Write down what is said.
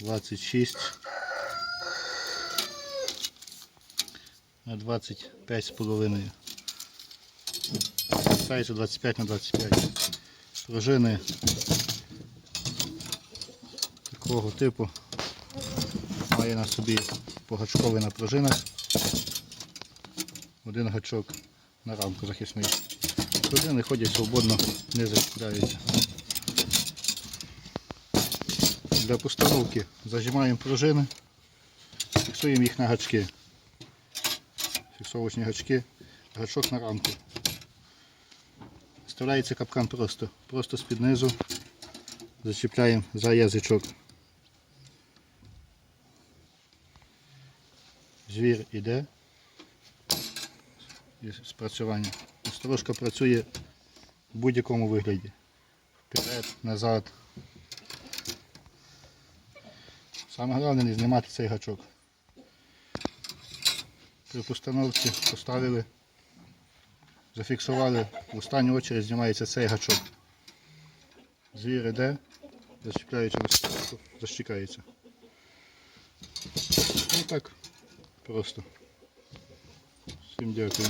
26 на 25 з половиною. Ставиться 25 на 25. Пружини такого типу. Має на собі погачковий на пружинах. Один гачок на рамку захисний. Пружини ходять свободно, не закидаються. Для постановки зажимаємо пружини, фіксуємо їх на гачки. Фіксовочні гачки, гачок на рамку. Вставляється капкан просто, просто з-під низу. Зачіпляємо за язичок. Звір іде. Спрацювання. Сторожка працює в будь-якому вигляді. Вперед, назад. Саме головне не знімати цей гачок. При постановці поставили, зафіксували, в останню очередь знімається цей гачок. Звір іде, зачіпляючи на защікається. І так просто. Всім дякую.